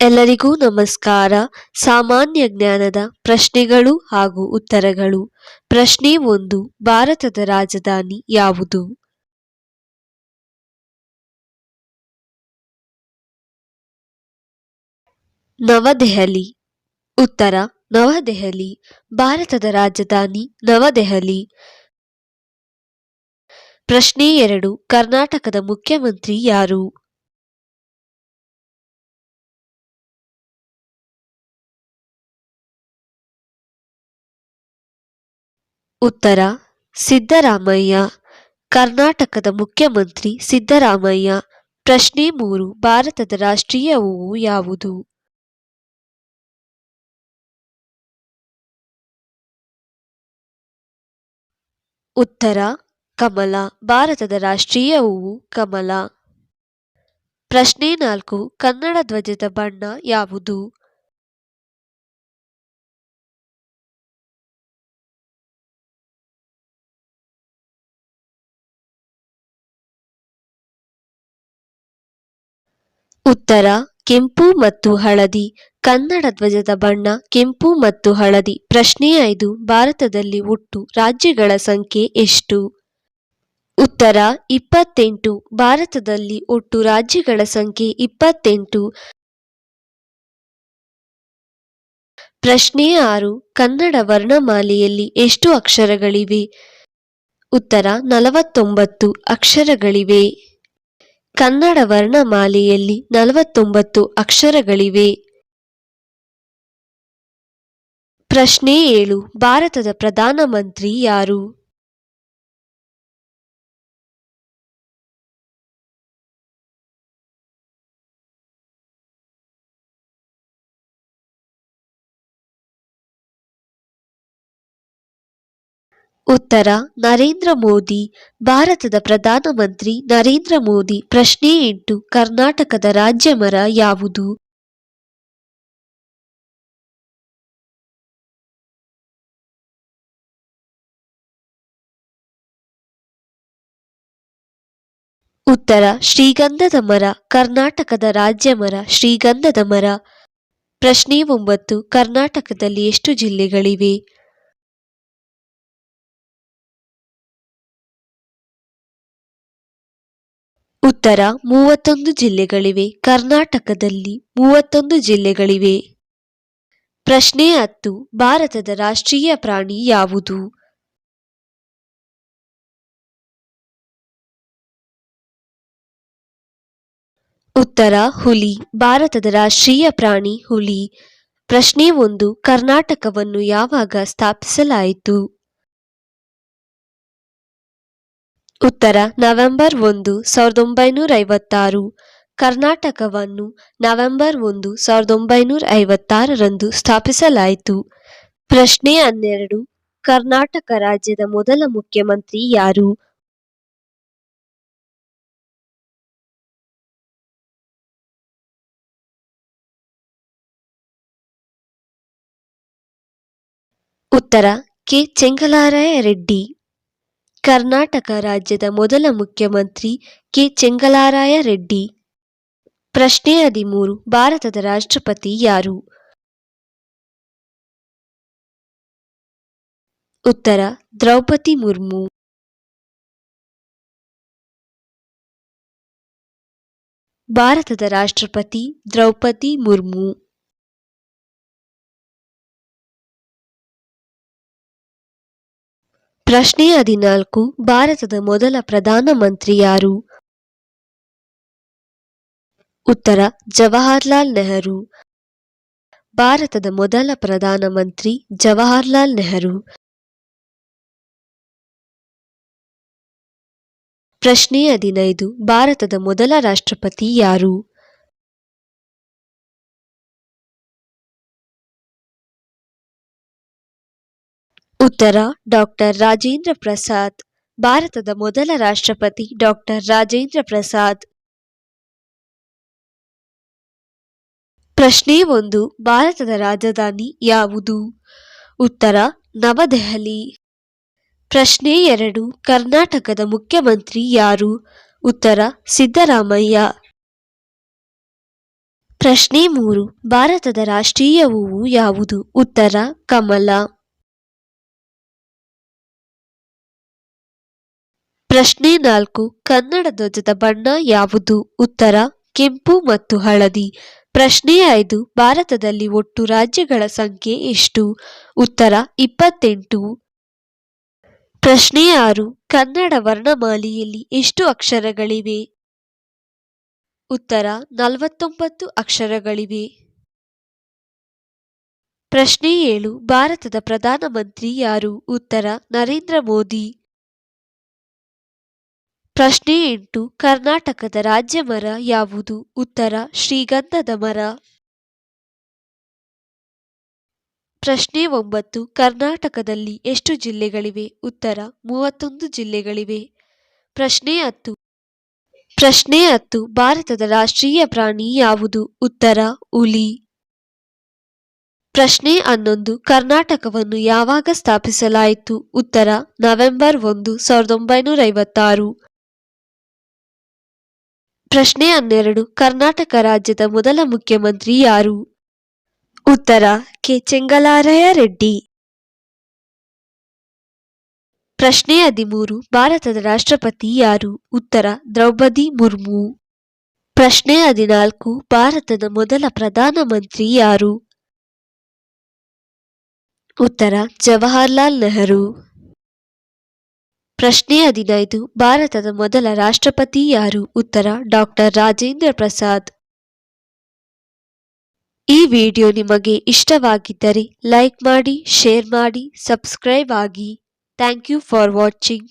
ಎಲ್ಲರಿಗೂ ನಮಸ್ಕಾರ. ಸಾಮಾನ್ಯ ಜ್ಞಾನದ ಪ್ರಶ್ನೆಗಳು ಹಾಗೂ ಉತ್ತರಗಳು. ಪ್ರಶ್ನೆ ಒಂದು, ಭಾರತದ ರಾಜಧಾನಿ ಯಾವುದು? ನವದೆಹಲಿ. ಉತ್ತರ, ನವದೆಹಲಿ. ಭಾರತದ ರಾಜಧಾನಿ ನವದೆಹಲಿ. ಪ್ರಶ್ನೆ ಎರಡು, ಕರ್ನಾಟಕದ ಮುಖ್ಯಮಂತ್ರಿ ಯಾರು? ಉತ್ತರ, ಸಿದ್ದರಾಮಯ್ಯ, ಕರ್ನಾಟಕದ ಮುಖ್ಯಮಂತ್ರಿ ಸಿದ್ದರಾಮಯ್ಯ, ಪ್ರಶ್ನೆ ಮೂರು, ಭಾರತದ ರಾಷ್ಟ್ರೀಯ ಹೂವು ಯಾವುದು? ಉತ್ತರ, ಕಮಲ, ಭಾರತದ ರಾಷ್ಟ್ರೀಯ ಹೂವು ಕಮಲ. ಪ್ರಶ್ನೆ ನಾಲ್ಕು, ಕನ್ನಡ ಧ್ವಜದ ಬಣ್ಣ ಯಾವುದು? ಉತ್ತರ, ಕೆಂಪು ಮತ್ತು ಹಳದಿ. ಕನ್ನಡ ಧ್ವಜದ ಬಣ್ಣ, ಕೆಂಪು ಮತ್ತು ಹಳದಿ. ಪ್ರಶ್ನೆ ಐದು, ಭಾರತದಲ್ಲಿ ಒಟ್ಟು ರಾಜ್ಯಗಳ ಸಂಖ್ಯೆ ಎಷ್ಟು? ಉತ್ತರ, ಇಪ್ಪತ್ತೆಂಟು. ಭಾರತದಲ್ಲಿ ಒಟ್ಟು ರಾಜ್ಯಗಳ ಸಂಖ್ಯೆ ಇಪ್ಪತ್ತೆಂಟು. ಪ್ರಶ್ನೆ ಆರು, ಕನ್ನಡ ವರ್ಣಮಾಲೆಯಲ್ಲಿ ಎಷ್ಟು ಅಕ್ಷರಗಳಿವೆ? ಉತ್ತರ, ನಲವತ್ತೊಂಬತ್ತು ಅಕ್ಷರಗಳಿವೆ. ಕನ್ನಡ ವರ್ಣಮಾಲೆಯಲ್ಲಿ ನಲವತ್ತೊಂಬತ್ತು ಅಕ್ಷರಗಳಿವೆ. ಪ್ರಶ್ನೆ ಏಳು. ಭಾರತದ ಪ್ರಧಾನಮಂತ್ರಿ ಯಾರು? ಉತ್ತರ, ನರೇಂದ್ರ ಮೋದಿ, ಭಾರತದ ಪ್ರಧಾನಮಂತ್ರಿ ನರೇಂದ್ರ ಮೋದಿ, ಪ್ರಶ್ನೆ ಎಂಟು, ಕರ್ನಾಟಕದ ರಾಜ್ಯ ಮರ ಯಾವುದು? ಉತ್ತರ, ಶ್ರೀಗಂಧದ ಮರ, ಕರ್ನಾಟಕದ ರಾಜ್ಯ ಮರ, ಶ್ರೀಗಂಧದ ಮರ. ಪ್ರಶ್ನೆ ಒಂಬತ್ತು, ಕರ್ನಾಟಕದಲ್ಲಿ ಎಷ್ಟು ಜಿಲ್ಲೆಗಳಿವೆ? ಉತ್ತರ ಮೂವತ್ತೊಂದು ಜಿಲ್ಲೆಗಳಿವೆ, ಕರ್ನಾಟಕದಲ್ಲಿ ಮೂವತ್ತೊಂದು ಜಿಲ್ಲೆಗಳಿವೆ. ಪ್ರಶ್ನೆ ಹತ್ತು, ಭಾರತದ ರಾಷ್ಟ್ರೀಯ ಪ್ರಾಣಿ ಯಾವುದು? ಉತ್ತರ, ಹುಲಿ, ಭಾರತದ ರಾಷ್ಟ್ರೀಯ ಪ್ರಾಣಿ ಹುಲಿ. ಪ್ರಶ್ನೆ ಒಂದು, ಕರ್ನಾಟಕವನ್ನು ಯಾವಾಗ ಸ್ಥಾಪಿಸಲಾಯಿತು? ಉತ್ತರ, ನವೆಂಬರ್ ಒಂದು, ಸಾವಿರದ ಒಂಬೈನೂರ ಐವತ್ತಾರು ಕರ್ನಾಟಕವನ್ನು ನವೆಂಬರ್ ಒಂದು, ಸಾವಿರದ ಒಂಬೈನೂರ ಐವತ್ತಾರರಂದು ಸ್ಥಾಪಿಸಲಾಯಿತು. ಪ್ರಶ್ನೆ ಹನ್ನೆರಡು, ಕರ್ನಾಟಕ ರಾಜ್ಯದ ಮೊದಲ ಮುಖ್ಯಮಂತ್ರಿ ಯಾರು? ಉತ್ತರ, ಕೆ. ಚೆಂಗಲಾರಾಯ ರೆಡ್ಡಿ. ಕರ್ನಾಟಕ ರಾಜ್ಯದ ಮೊದಲ ಮುಖ್ಯಮಂತ್ರಿ ಕೆ. ಚೆಂಗಲಾರಾಯ ರೆಡ್ಡಿ. ಪ್ರಶ್ನೆ ಹದಿಮೂರು, ಭಾರತದ ರಾಷ್ಟ್ರಪತಿ ಯಾರು? ಉತ್ತರ, ದ್ರೌಪದಿ ಮುರ್ಮು. ಭಾರತದ ರಾಷ್ಟ್ರಪತಿ ದ್ರೌಪದಿ ಮುರ್ಮು. ಪ್ರಶ್ನೆ ಹದಿನಾಲ್ಕು. ಭಾರತದ ಮೊದಲ ಪ್ರಧಾನಮಂತ್ರಿ ಯಾರು? ಉತ್ತರ, ಜವಾಹರ್ಲಾಲ್ ನೆಹರು. ಭಾರತದ ಮೊದಲ ಪ್ರಧಾನಮಂತ್ರಿ ಜವಾಹರ್ಲಾಲ್ ನೆಹರು. ಪ್ರಶ್ನೆ ಹದಿನೈದು. ಭಾರತದ ಮೊದಲ ರಾಷ್ಟ್ರಪತಿ ಯಾರು? ಉತ್ತರ ಡಾಕ್ಟರ್ ರಾಜೇಂದ್ರ ಪ್ರಸಾದ್, ಭಾರತದ ಮೊದಲ ರಾಷ್ಟ್ರಪತಿ ಡಾಕ್ಟರ್ ರಾಜೇಂದ್ರ ಪ್ರಸಾದ್. ಪ್ರಶ್ನೆ ಒಂದು, ಭಾರತದ ರಾಜಧಾನಿ ಯಾವುದು? ಉತ್ತರ, ನವದೆಹಲಿ. ಪ್ರಶ್ನೆ ಎರಡು, ಕರ್ನಾಟಕದ ಮುಖ್ಯಮಂತ್ರಿ ಯಾರು? ಉತ್ತರ, ಸಿದ್ದರಾಮಯ್ಯ. ಪ್ರಶ್ನೆ ಮೂರು, ಭಾರತದ ರಾಷ್ಟ್ರೀಯ ಹೂವು ಯಾವುದು? ಉತ್ತರ, ಕಮಲ. ಪ್ರಶ್ನೆ ನಾಲ್ಕು. ಕನ್ನಡ ಧ್ವಜದ ಬಣ್ಣ ಯಾವುದು? ಉತ್ತರ, ಕೆಂಪು ಮತ್ತು ಹಳದಿ. ಪ್ರಶ್ನೆ ಐದು. ಭಾರತದಲ್ಲಿ ಒಟ್ಟು ರಾಜ್ಯಗಳ ಸಂಖ್ಯೆ ಎಷ್ಟು? ಉತ್ತರ, ಇಪ್ಪತ್ತೆಂಟು. ಪ್ರಶ್ನೆ ಆರು. ಕನ್ನಡ ವರ್ಣಮಾಲೆಯಲ್ಲಿ ಎಷ್ಟು ಅಕ್ಷರಗಳಿವೆ? ಉತ್ತರ, ನಲವತ್ತೊಂಬತ್ತು ಅಕ್ಷರಗಳಿವೆ. ಪ್ರಶ್ನೆ ಏಳು. ಭಾರತದ ಪ್ರಧಾನಮಂತ್ರಿ ಯಾರು? ಉತ್ತರ, ನರೇಂದ್ರ ಮೋದಿ. ಪ್ರಶ್ನೆ ಎಂಟು, ಕರ್ನಾಟಕದ ರಾಜ್ಯ ಮರ ಯಾವುದು? ಉತ್ತರ, ಶ್ರೀಗಂಧದ ಮರ. ಪ್ರಶ್ನೆ ಒಂಬತ್ತು, ಕರ್ನಾಟಕದಲ್ಲಿ ಎಷ್ಟು ಜಿಲ್ಲೆಗಳಿವೆ? ಉತ್ತರ, ಮೂವತ್ತೊಂದು ಜಿಲ್ಲೆಗಳಿವೆ. ಪ್ರಶ್ನೆ ಹತ್ತು ಪ್ರಶ್ನೆ ಹತ್ತು, ಭಾರತದ ರಾಷ್ಟ್ರೀಯ ಪ್ರಾಣಿ ಯಾವುದು? ಉತ್ತರ, ಹುಲಿ. ಪ್ರಶ್ನೆ ಹನ್ನೊಂದು, ಕರ್ನಾಟಕವನ್ನು ಯಾವಾಗ ಸ್ಥಾಪಿಸಲಾಯಿತು? ಉತ್ತರ, ನವೆಂಬರ್ ಒಂದು, ಸಾವಿರದ ಒಂಬೈನೂರ ಐವತ್ತಾರು. ಪ್ರಶ್ನೆ ಹನ್ನೆರಡು. ಕರ್ನಾಟಕ ರಾಜ್ಯದ ಮೊದಲ ಮುಖ್ಯಮಂತ್ರಿ ಯಾರು? ಉತ್ತರ, ಕೆ. ಚೆಂಗಲಾರಯ್ಯ ರೆಡ್ಡಿ ಪ್ರಶ್ನೆ ಹದಿಮೂರು. ಭಾರತದ ರಾಷ್ಟ್ರಪತಿ ಯಾರು? ಉತ್ತರ, ದ್ರೌಪದಿ ಮುರ್ಮು. ಪ್ರಶ್ನೆ ಹದಿನಾಲ್ಕು. ಭಾರತದ ಮೊದಲ ಪ್ರಧಾನಮಂತ್ರಿ ಯಾರು? ಉತ್ತರ, ಜವಾಹರ್ಲಾಲ್ ನೆಹರು. ಪ್ರಶ್ನೆ ಹದಿನೈದು. ಭಾರತದ ಮೊದಲ ರಾಷ್ಟ್ರಪತಿ ಯಾರು? ಉತ್ತರ, ಡಾಕ್ಟರ್ ರಾಜೇಂದ್ರ ಪ್ರಸಾದ್. ಈ ವಿಡಿಯೋ ನಿಮಗೆ ಇಷ್ಟವಾಗಿದ್ದರೆ ಲೈಕ್ ಮಾಡಿ, ಶೇರ್ ಮಾಡಿ, ಸಬ್ಸ್ಕ್ರೈಬ್ ಆಗಿ. Thank you for watching.